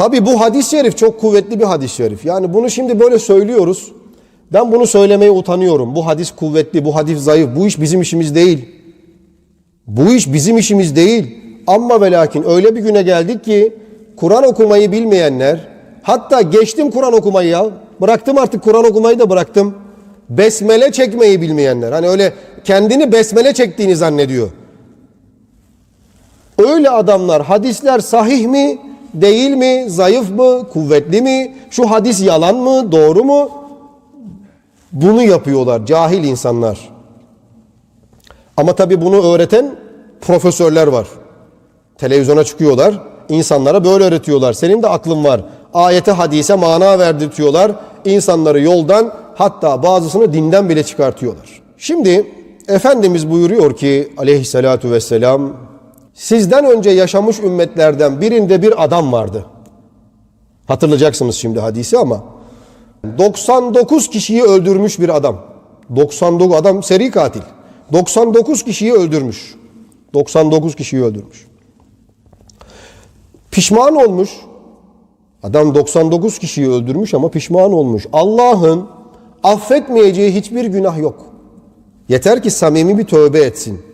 Tabi bu hadis-i şerif çok kuvvetli bir hadis-i şerif. Yani bunu şimdi böyle söylüyoruz. Ben bunu söylemeye utanıyorum. Bu hadis kuvvetli, bu hadis zayıf. Bu iş bizim işimiz değil. Bu iş bizim işimiz değil. Ama ve lakin öyle bir güne geldik ki Kur'an okumayı bilmeyenler, hatta geçtim Kur'an okumayı ya. Bıraktım artık Kur'an okumayı da bıraktım. Besmele çekmeyi bilmeyenler. Hani öyle kendini besmele çektiğini zannediyor. Öyle adamlar hadisler sahih mi, değil mi, zayıf mı, kuvvetli mi, şu hadis yalan mı, doğru mu? Bunu yapıyorlar cahil insanlar. Ama tabi bunu öğreten profesörler var. Televizyona çıkıyorlar. insanlara böyle öğretiyorlar. Senin de aklın var. Ayete hadise mana verdirtiyorlar. İnsanları yoldan hatta bazısını dinden bile çıkartıyorlar. Şimdi Efendimiz buyuruyor ki aleyhissalatu vesselam sizden önce yaşamış ümmetlerden birinde bir adam vardı. Hatırlayacaksınız şimdi hadisi ama 99 kişiyi öldürmüş bir adam. 99 adam seri katil. 99 kişiyi öldürmüş. 99 kişiyi öldürmüş. Pişman olmuş. Adam 99 kişiyi öldürmüş ama pişman olmuş. Allah'ın affetmeyeceği hiçbir günah yok. Yeter ki samimi bir tövbe etsin.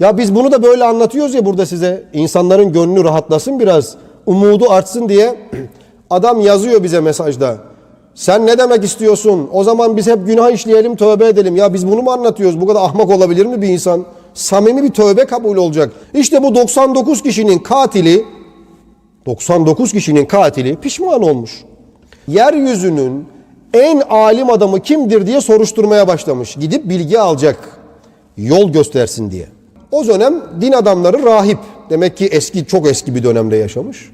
Ya biz bunu da böyle anlatıyoruz ya burada size. İnsanların gönlü rahatlasın biraz. Umudu artsın diye. Adam yazıyor bize mesajda. Sen ne demek istiyorsun? O zaman biz hep günah işleyelim, tövbe edelim. Ya biz bunu mu anlatıyoruz? Bu kadar ahmak olabilir mi bir insan? Samimi bir tövbe kabul olacak. İşte bu 99 kişinin katili 99 kişinin katili pişman olmuş. Yeryüzünün en alim adamı kimdir diye soruşturmaya başlamış. Gidip bilgi alacak. Yol göstersin diye. O dönem din adamları rahip. Demek ki eski çok eski bir dönemde yaşamış.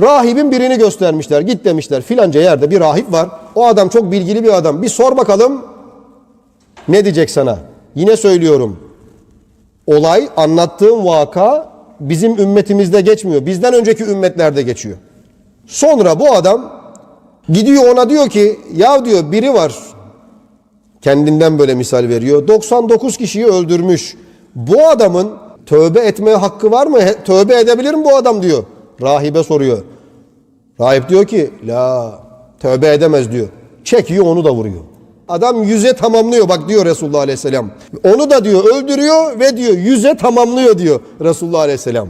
Rahibin birini göstermişler. Git demişler filanca yerde bir rahip var. O adam çok bilgili bir adam. Bir sor bakalım ne diyecek sana? Yine söylüyorum. Olay anlattığım vaka bizim ümmetimizde geçmiyor. Bizden önceki ümmetlerde geçiyor. Sonra bu adam gidiyor ona diyor ki ya diyor biri var. Kendinden böyle misal veriyor. 99 kişiyi öldürmüş. Bu adamın tövbe etmeye hakkı var mı? Tövbe edebilir mi bu adam diyor. Rahibe soruyor. Rahip diyor ki la tövbe edemez diyor. Çekiyor onu da vuruyor. Adam yüze tamamlıyor bak diyor Resulullah Aleyhisselam. Onu da diyor öldürüyor ve diyor yüze tamamlıyor diyor Resulullah Aleyhisselam.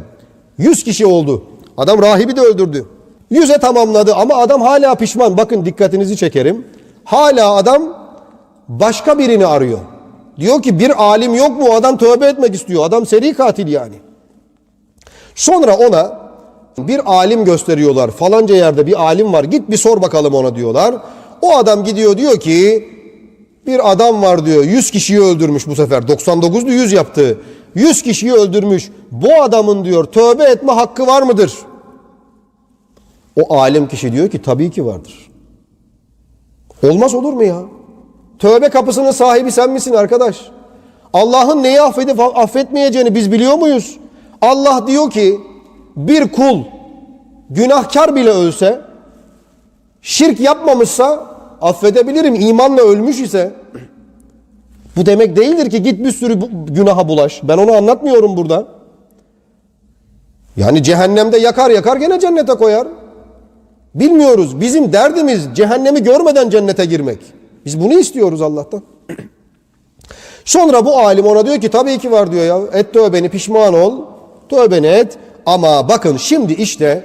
Yüz kişi oldu. Adam rahibi de öldürdü. Yüze tamamladı ama adam hala pişman. Bakın dikkatinizi çekerim. Hala adam başka birini arıyor. Diyor ki bir alim yok mu? O adam tövbe etmek istiyor. Adam seri katil yani. Sonra ona bir alim gösteriyorlar. Falanca yerde bir alim var. Git bir sor bakalım ona diyorlar. O adam gidiyor diyor ki bir adam var diyor. 100 kişiyi öldürmüş bu sefer. 99'lu 100 yaptı. 100 kişiyi öldürmüş. Bu adamın diyor tövbe etme hakkı var mıdır? O alim kişi diyor ki tabii ki vardır. Olmaz olur mu ya? Tövbe kapısının sahibi sen misin arkadaş? Allah'ın neyi affedip affetmeyeceğini biz biliyor muyuz? Allah diyor ki bir kul günahkar bile ölse şirk yapmamışsa affedebilirim. İmanla ölmüş ise bu demek değildir ki git bir sürü günaha bulaş. Ben onu anlatmıyorum burada. Yani cehennemde yakar yakar gene cennete koyar. Bilmiyoruz. Bizim derdimiz cehennemi görmeden cennete girmek. Biz bunu istiyoruz Allah'tan. Sonra bu alim ona diyor ki tabii ki var diyor ya. Et tövbeni pişman ol. Tövbeni et. Ama bakın şimdi işte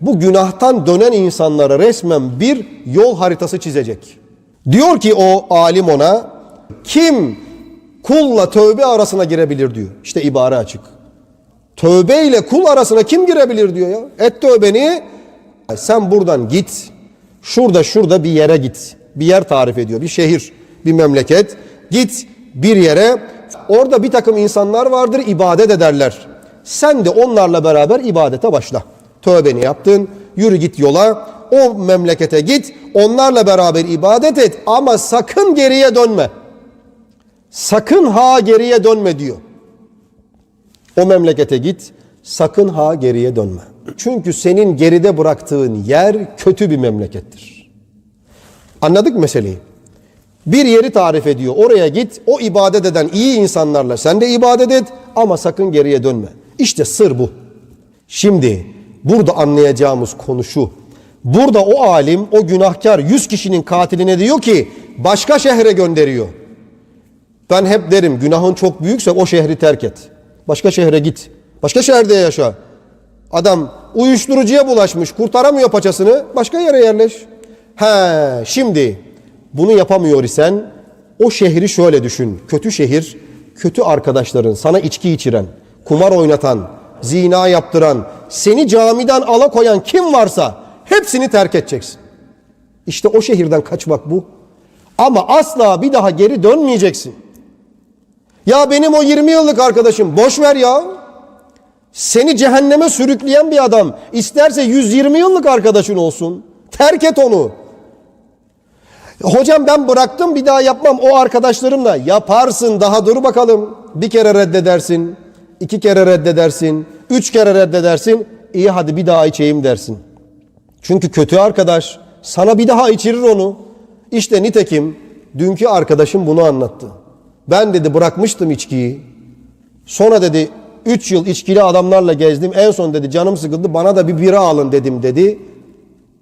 bu günahtan dönen insanlara resmen bir yol haritası çizecek. Diyor ki o alim ona kim kulla tövbe arasına girebilir diyor. İşte ibare açık. Tövbe ile kul arasına kim girebilir diyor ya. Et tövbeni sen buradan git. Şurada şurada bir yere git. Bir yer tarif ediyor. Bir şehir, bir memleket. Git bir yere. Orada bir takım insanlar vardır ibadet ederler. Sen de onlarla beraber ibadete başla. Tövbeni yaptın. Yürü git yola. O memlekete git. Onlarla beraber ibadet et. Ama sakın geriye dönme. Sakın ha geriye dönme diyor. O memlekete git, sakın ha geriye dönme. Çünkü senin geride bıraktığın yer kötü bir memlekettir. Anladık meseleyi? Bir yeri tarif ediyor. Oraya git, o ibadet eden iyi insanlarla sen de ibadet et ama sakın geriye dönme. İşte sır bu. Şimdi burada anlayacağımız konu şu. Burada o alim, o günahkar 100 kişinin katiline diyor ki başka şehre gönderiyor. Ben hep derim günahın çok büyükse o şehri terk et. Başka şehre git. Başka şehirde yaşa. Adam uyuşturucuya bulaşmış, kurtaramıyor paçasını, başka yere yerleş. He, şimdi bunu yapamıyor isen o şehri şöyle düşün. Kötü şehir, kötü arkadaşların, sana içki içiren, kumar oynatan, zina yaptıran, seni camiden alakoyan kim varsa hepsini terk edeceksin. İşte o şehirden kaçmak bu. Ama asla bir daha geri dönmeyeceksin. Ya benim o 20 yıllık arkadaşım boş ver ya. Seni cehenneme sürükleyen bir adam isterse 120 yıllık arkadaşın olsun. Terk et onu. Hocam ben bıraktım bir daha yapmam o arkadaşlarımla. Yaparsın daha dur bakalım. Bir kere reddedersin. iki kere reddedersin. Üç kere reddedersin. İyi hadi bir daha içeyim dersin. Çünkü kötü arkadaş sana bir daha içirir onu. İşte nitekim dünkü arkadaşım bunu anlattı. Ben dedi bırakmıştım içkiyi. Sonra dedi 3 yıl içkili adamlarla gezdim. En son dedi canım sıkıldı bana da bir bira alın dedim dedi.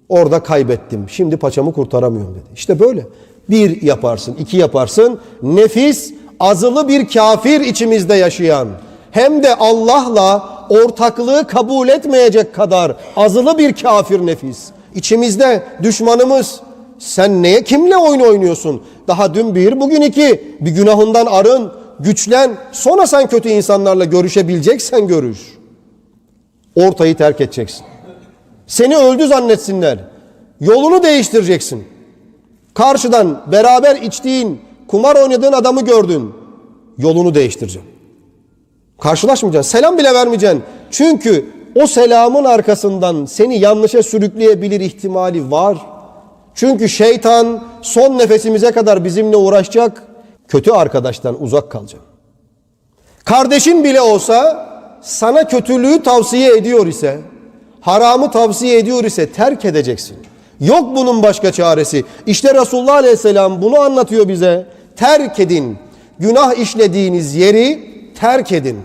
Orada kaybettim. Şimdi paçamı kurtaramıyorum dedi. İşte böyle. Bir yaparsın, iki yaparsın. Nefis azılı bir kafir içimizde yaşayan hem de Allah'la ortaklığı kabul etmeyecek kadar azılı bir kafir nefis. İçimizde düşmanımız. Sen neye kimle oyun oynuyorsun? Daha dün bir, bugün iki. Bir günahından arın, güçlen. Sonra sen kötü insanlarla görüşebileceksen görüş. Ortayı terk edeceksin. Seni öldü zannetsinler. Yolunu değiştireceksin. Karşıdan beraber içtiğin, kumar oynadığın adamı gördün. Yolunu değiştireceksin. Karşılaşmayacaksın. Selam bile vermeyeceksin. Çünkü o selamın arkasından seni yanlışa sürükleyebilir ihtimali var. Çünkü şeytan son nefesimize kadar bizimle uğraşacak. Kötü arkadaştan uzak kalacak. Kardeşin bile olsa sana kötülüğü tavsiye ediyor ise, haramı tavsiye ediyor ise terk edeceksin. Yok bunun başka çaresi. İşte Resulullah Aleyhisselam bunu anlatıyor bize. Terk edin. Günah işlediğiniz yeri terk edin.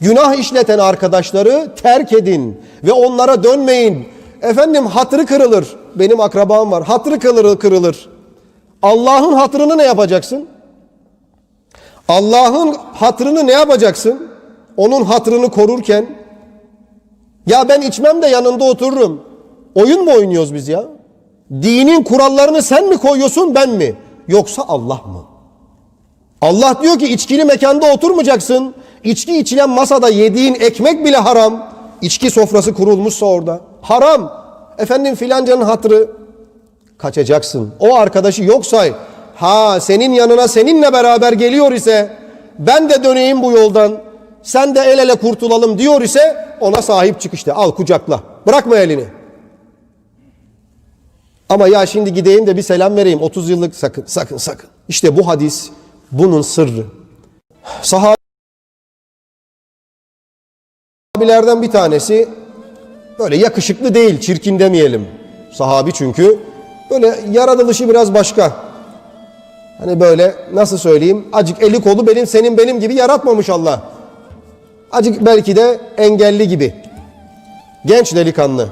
Günah işleten arkadaşları terk edin ve onlara dönmeyin. Efendim hatırı kırılır. Benim akrabam var. Hatırı kırılır, kırılır. Allah'ın hatırını ne yapacaksın? Allah'ın hatırını ne yapacaksın? Onun hatırını korurken ya ben içmem de yanında otururum. Oyun mu oynuyoruz biz ya? Dinin kurallarını sen mi koyuyorsun ben mi? Yoksa Allah mı? Allah diyor ki içkili mekanda oturmayacaksın. İçki içilen masada yediğin ekmek bile haram. İçki sofrası kurulmuşsa orada. Haram. Efendim filancanın hatırı. Kaçacaksın. O arkadaşı yok say. Ha senin yanına seninle beraber geliyor ise ben de döneyim bu yoldan. Sen de el ele kurtulalım diyor ise ona sahip çık işte. Al kucakla. Bırakma elini. Ama ya şimdi gideyim de bir selam vereyim. 30 yıllık sakın sakın sakın. İşte bu hadis bunun sırrı. Sahabilerden bir tanesi böyle yakışıklı değil, çirkin demeyelim. Sahabi çünkü böyle yaratılışı biraz başka. Hani böyle nasıl söyleyeyim? Acık eli kolu benim senin benim gibi yaratmamış Allah. Acık belki de engelli gibi. Genç delikanlı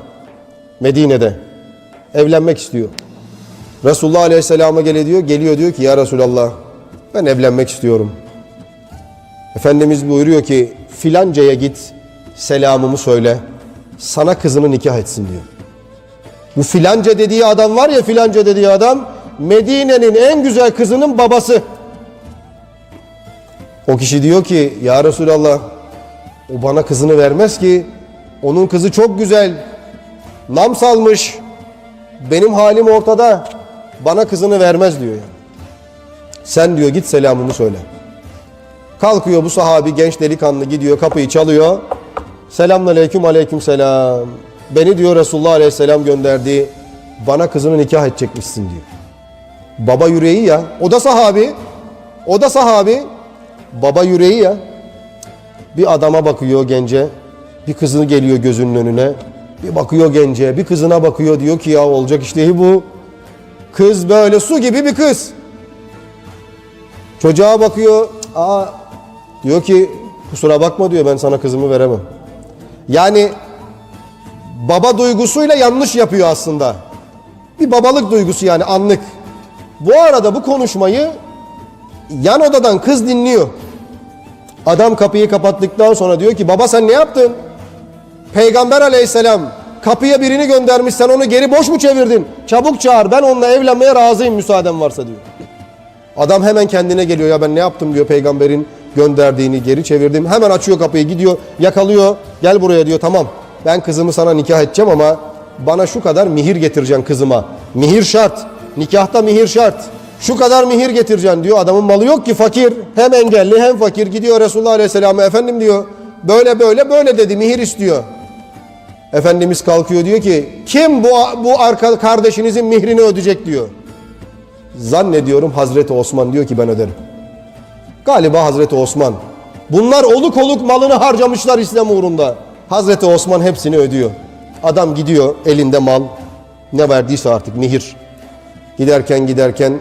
Medine'de evlenmek istiyor. Resulullah Aleyhisselam'a geliyor diyor, geliyor diyor ki ya Resulallah ben evlenmek istiyorum. Efendimiz buyuruyor ki filancaya git selamımı söyle sana kızını nikah etsin diyor. Bu filanca dediği adam var ya filanca dediği adam Medine'nin en güzel kızının babası. O kişi diyor ki ya Resulallah o bana kızını vermez ki onun kızı çok güzel nam salmış benim halim ortada bana kızını vermez diyor yani. Sen diyor git selamımı söyle. Kalkıyor bu sahabi genç delikanlı gidiyor kapıyı çalıyor. Selamünaleyküm aleyküm selam. Beni diyor Resulullah aleyhisselam gönderdi. Bana kızını nikah edecekmişsin diyor. Baba yüreği ya. O da sahabi. O da sahabi. Baba yüreği ya. Bir adama bakıyor gence. Bir kızını geliyor gözünün önüne. Bir bakıyor gence. Bir kızına bakıyor diyor ki ya olacak iş bu. Kız böyle su gibi bir kız. Çocuğa bakıyor. Aa, diyor ki kusura bakma diyor ben sana kızımı veremem. Yani baba duygusuyla yanlış yapıyor aslında. Bir babalık duygusu yani anlık. Bu arada bu konuşmayı yan odadan kız dinliyor. Adam kapıyı kapattıktan sonra diyor ki baba sen ne yaptın? Peygamber aleyhisselam kapıya birini göndermiş sen onu geri boş mu çevirdin? Çabuk çağır ben onunla evlenmeye razıyım müsaaden varsa diyor. Adam hemen kendine geliyor ya ben ne yaptım diyor peygamberin gönderdiğini geri çevirdim. Hemen açıyor kapıyı gidiyor yakalıyor gel buraya diyor tamam ben kızımı sana nikah edeceğim ama bana şu kadar mihir getireceksin kızıma. Mihir şart nikahta mihir şart. Şu kadar mihir getireceksin diyor adamın malı yok ki fakir hem engelli hem fakir gidiyor Resulullah Aleyhisselam'a efendim diyor böyle böyle böyle dedi mihir istiyor. Efendimiz kalkıyor diyor ki kim bu bu arka kardeşinizin mihrini ödeyecek diyor. Zannediyorum Hazreti Osman diyor ki ben öderim. Galiba Hazreti Osman. Bunlar oluk oluk malını harcamışlar İslam uğrunda. Hazreti Osman hepsini ödüyor. Adam gidiyor elinde mal. Ne verdiyse artık mihir. Giderken giderken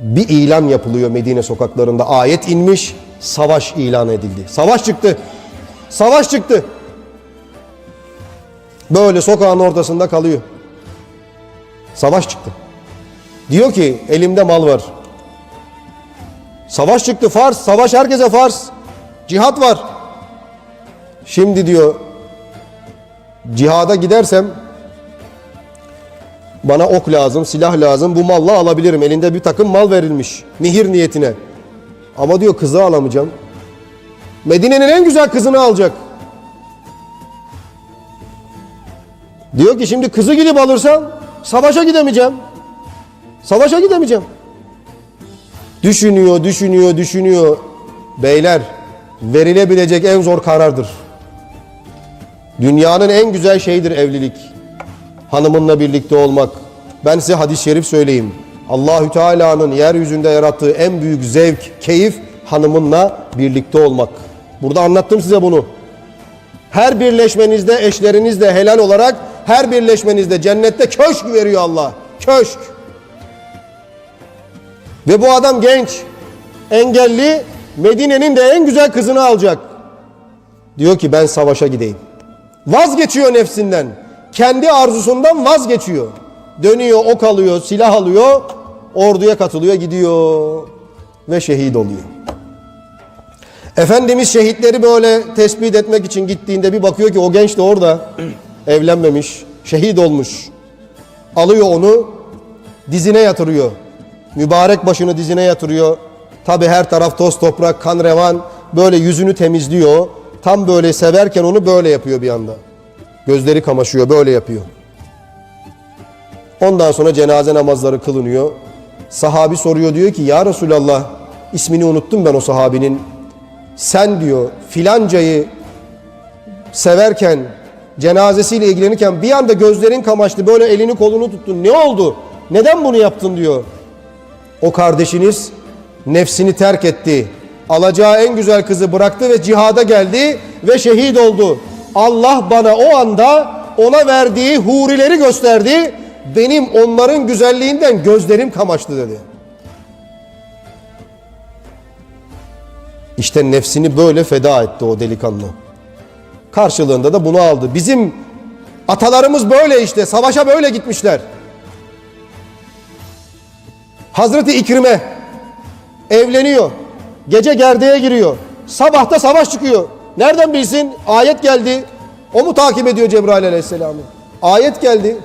bir ilan yapılıyor Medine sokaklarında. Ayet inmiş, savaş ilan edildi. Savaş çıktı. Savaş çıktı. Böyle sokağın ortasında kalıyor. Savaş çıktı. Diyor ki elimde mal var. Savaş çıktı farz. Savaş herkese farz. Cihat var. Şimdi diyor cihada gidersem bana ok lazım, silah lazım. Bu malla alabilirim. Elinde bir takım mal verilmiş. Mihir niyetine. Ama diyor kızı alamayacağım. Medine'nin en güzel kızını alacak. Diyor ki şimdi kızı gidip alırsam savaşa gidemeyeceğim. Savaşa gidemeyeceğim. Düşünüyor, düşünüyor, düşünüyor. Beyler, verilebilecek en zor karardır. Dünyanın en güzel şeyidir evlilik. Hanımınla birlikte olmak. Ben size hadis-i şerif söyleyeyim. Allahü Teala'nın yeryüzünde yarattığı en büyük zevk, keyif hanımınla birlikte olmak. Burada anlattım size bunu. Her birleşmenizde eşlerinizle helal olarak her birleşmenizde cennette köşk veriyor Allah. Köşk. Ve bu adam genç, engelli, Medine'nin de en güzel kızını alacak. Diyor ki ben savaşa gideyim. Vazgeçiyor nefsinden. Kendi arzusundan vazgeçiyor. Dönüyor, ok alıyor, silah alıyor, orduya katılıyor, gidiyor ve şehit oluyor. Efendimiz şehitleri böyle tespit etmek için gittiğinde bir bakıyor ki o genç de orada evlenmemiş, şehit olmuş. Alıyor onu, dizine yatırıyor. Mübarek başını dizine yatırıyor. Tabi her taraf toz toprak, kan revan. Böyle yüzünü temizliyor. Tam böyle severken onu böyle yapıyor bir anda. Gözleri kamaşıyor, böyle yapıyor. Ondan sonra cenaze namazları kılınıyor. Sahabi soruyor diyor ki ya Resulallah ismini unuttum ben o sahabinin. Sen diyor filancayı severken cenazesiyle ilgilenirken bir anda gözlerin kamaştı böyle elini kolunu tuttun ne oldu? Neden bunu yaptın diyor. O kardeşiniz nefsini terk etti. Alacağı en güzel kızı bıraktı ve cihada geldi ve şehit oldu. Allah bana o anda ona verdiği hurileri gösterdi. Benim onların güzelliğinden gözlerim kamaştı dedi. İşte nefsini böyle feda etti o delikanlı. Karşılığında da bunu aldı. Bizim atalarımız böyle işte savaşa böyle gitmişler. Hazreti İkrime evleniyor. Gece gerdeğe giriyor. Sabahta savaş çıkıyor. Nereden bilsin? Ayet geldi. O mu takip ediyor Cebrail aleyhisselamı? Ayet geldi.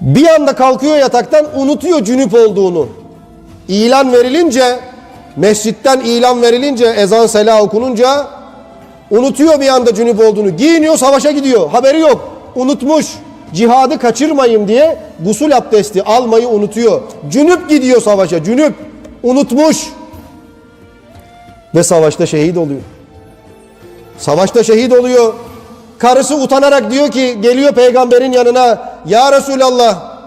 Bir anda kalkıyor yataktan unutuyor cünüp olduğunu. İlan verilince mescitten ilan verilince ezan sela okununca unutuyor bir anda cünüp olduğunu. Giyiniyor savaşa gidiyor. Haberi yok. Unutmuş. Cihadı kaçırmayayım diye gusül abdesti almayı unutuyor. Cünüp gidiyor savaşa. Cünüp unutmuş. Ve savaşta şehit oluyor. Savaşta şehit oluyor. Karısı utanarak diyor ki geliyor peygamberin yanına. Ya Resulallah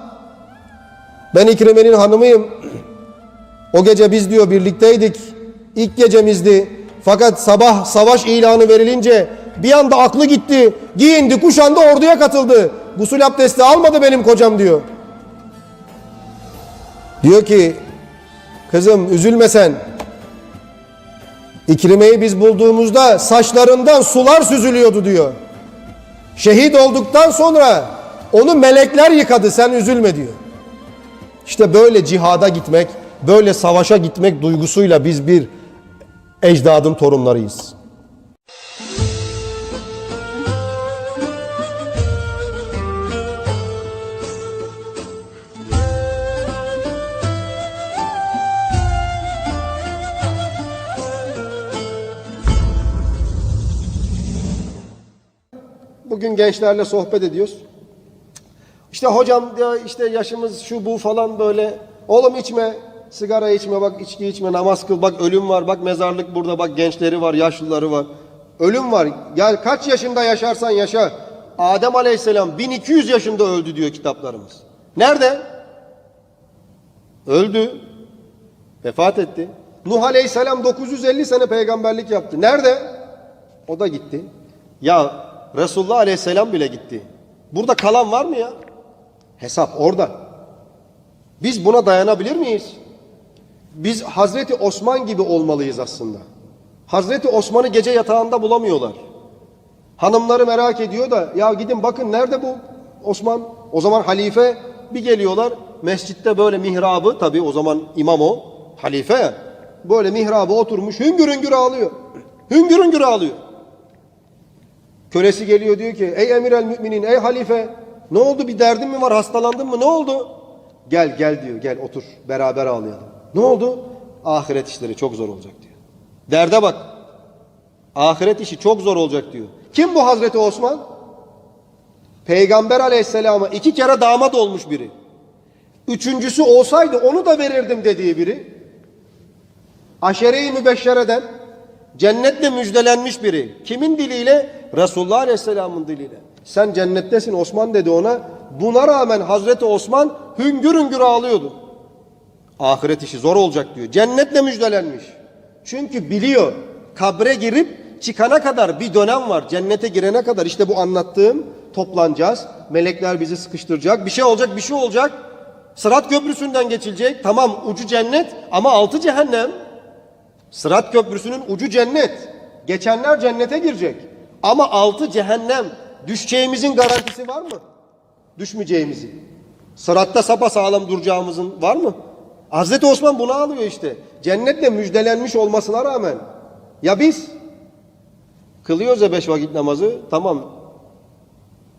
ben İkrime'nin hanımıyım. O gece biz diyor birlikteydik. İlk gecemizdi. Fakat sabah savaş ilanı verilince bir anda aklı gitti. Giyindi, kuşandı, orduya katıldı. Gusül abdesti almadı benim kocam diyor. Diyor ki kızım üzülme sen. İkrimeyi biz bulduğumuzda saçlarından sular süzülüyordu diyor. Şehit olduktan sonra onu melekler yıkadı sen üzülme diyor. İşte böyle cihada gitmek, böyle savaşa gitmek duygusuyla biz bir ecdadın torunlarıyız. Bugün gençlerle sohbet ediyoruz. İşte hocam diyor işte yaşımız şu bu falan böyle. Oğlum içme, sigara içme bak içki içme, namaz kıl bak ölüm var bak mezarlık burada bak gençleri var, yaşlıları var. Ölüm var. Ya kaç yaşında yaşarsan yaşa. Adem Aleyhisselam 1200 yaşında öldü diyor kitaplarımız. Nerede? Öldü. Vefat etti. Nuh Aleyhisselam 950 sene peygamberlik yaptı. Nerede? O da gitti. Ya Resulullah Aleyhisselam bile gitti. Burada kalan var mı ya? Hesap orada. Biz buna dayanabilir miyiz? Biz Hazreti Osman gibi olmalıyız aslında. Hazreti Osman'ı gece yatağında bulamıyorlar. Hanımları merak ediyor da ya gidin bakın nerede bu Osman? O zaman halife bir geliyorlar mescitte böyle mihrabı tabi o zaman imam o halife böyle mihrabı oturmuş hüngür hüngür ağlıyor. Hüngür hüngür ağlıyor. Kölesi geliyor diyor ki ey emir el müminin ey halife ne oldu bir derdin mi var hastalandın mı ne oldu? Gel gel diyor gel otur beraber ağlayalım. Ne oldu? Ahiret işleri çok zor olacak diyor. Derde bak. Ahiret işi çok zor olacak diyor. Kim bu Hazreti Osman? Peygamber aleyhisselama iki kere damat olmuş biri. Üçüncüsü olsaydı onu da verirdim dediği biri. Aşere-i mübeşşereden cennetle müjdelenmiş biri. Kimin diliyle? Resulullah aleyhisselamın diliyle. Sen cennettesin Osman dedi ona. Buna rağmen Hazreti Osman hüngür hüngür ağlıyordu. Ahiret işi zor olacak diyor. Cennetle müjdelenmiş. Çünkü biliyor kabre girip çıkana kadar bir dönem var. Cennete girene kadar işte bu anlattığım toplanacağız. Melekler bizi sıkıştıracak. Bir şey olacak, bir şey olacak. Sırat köprüsünden geçilecek. Tamam ucu cennet ama altı cehennem. Sırat köprüsünün ucu cennet. Geçenler cennete girecek. Ama altı cehennem. Düşeceğimizin garantisi var mı? Düşmeyeceğimizi. Sıratta sapa sağlam duracağımızın var mı? Hazreti Osman bunu alıyor işte. Cennetle müjdelenmiş olmasına rağmen. Ya biz? Kılıyoruz ya beş vakit namazı. Tamam.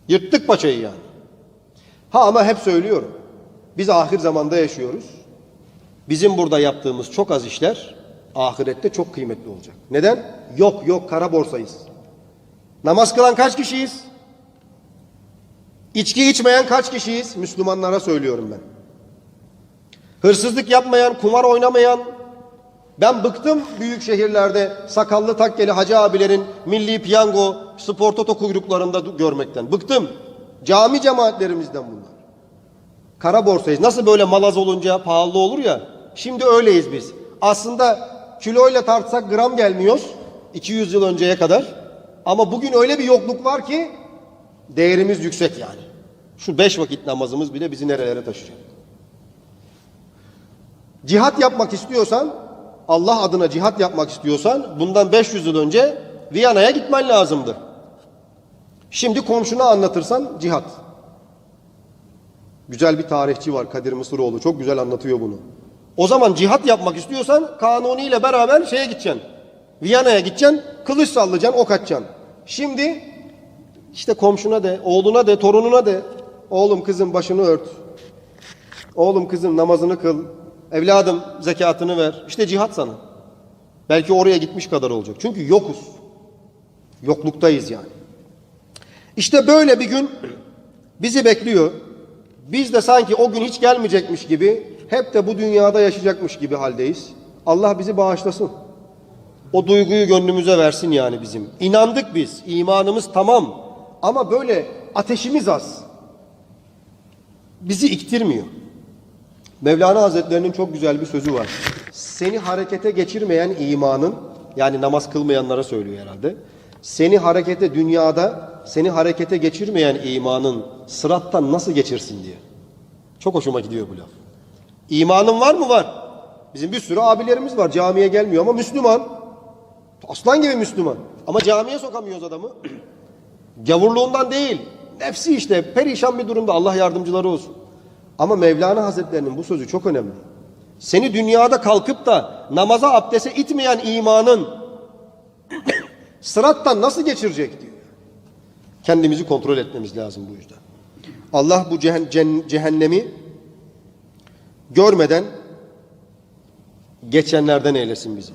Yırttık paçayı yani. Ha ama hep söylüyorum. Biz ahir zamanda yaşıyoruz. Bizim burada yaptığımız çok az işler ahirette çok kıymetli olacak. Neden? Yok yok kara borsayız. Namaz kılan kaç kişiyiz? İçki içmeyen kaç kişiyiz? Müslümanlara söylüyorum ben. Hırsızlık yapmayan, kumar oynamayan, ben bıktım büyük şehirlerde sakallı takkeli hacı abilerin milli piyango, spor toto kuyruklarında görmekten. Bıktım. Cami cemaatlerimizden bunlar. Kara borsayız. Nasıl böyle malaz olunca pahalı olur ya. Şimdi öyleyiz biz. Aslında kiloyla tartsak gram gelmiyoruz. 200 yıl önceye kadar. Ama bugün öyle bir yokluk var ki değerimiz yüksek yani. Şu beş vakit namazımız bile bizi nerelere taşıyacak. Cihat yapmak istiyorsan, Allah adına cihat yapmak istiyorsan bundan 500 yıl önce Viyana'ya gitmen lazımdı. Şimdi komşuna anlatırsan cihat. Güzel bir tarihçi var Kadir Mısıroğlu. Çok güzel anlatıyor bunu. O zaman cihat yapmak istiyorsan Kanuni ile beraber şeye gideceksin. Viyana'ya gideceksin, kılıç sallayacaksın, ok atacaksın. Şimdi işte komşuna de, oğluna de, torununa de. Oğlum kızım başını ört. Oğlum kızım namazını kıl. Evladım zekatını ver. İşte cihat sana. Belki oraya gitmiş kadar olacak. Çünkü yokuz. Yokluktayız yani. İşte böyle bir gün bizi bekliyor. Biz de sanki o gün hiç gelmeyecekmiş gibi, hep de bu dünyada yaşayacakmış gibi haldeyiz. Allah bizi bağışlasın. O duyguyu gönlümüze versin yani bizim. İnandık biz, imanımız tamam. Ama böyle ateşimiz az. Bizi iktirmiyor. Mevlana Hazretlerinin çok güzel bir sözü var. Seni harekete geçirmeyen imanın, yani namaz kılmayanlara söylüyor herhalde. Seni harekete dünyada, seni harekete geçirmeyen imanın sırattan nasıl geçirsin diye. Çok hoşuma gidiyor bu laf. İmanın var mı? Var. Bizim bir sürü abilerimiz var. Camiye gelmiyor ama Müslüman. Aslan gibi Müslüman. Ama camiye sokamıyoruz adamı. Gavurluğundan değil. Nefsi işte perişan bir durumda. Allah yardımcıları olsun. Ama Mevlana Hazretlerinin bu sözü çok önemli. Seni dünyada kalkıp da namaza abdese itmeyen imanın sırattan nasıl geçirecek diyor. Kendimizi kontrol etmemiz lazım bu yüzden. Allah bu cehennemi görmeden geçenlerden eylesin bizi.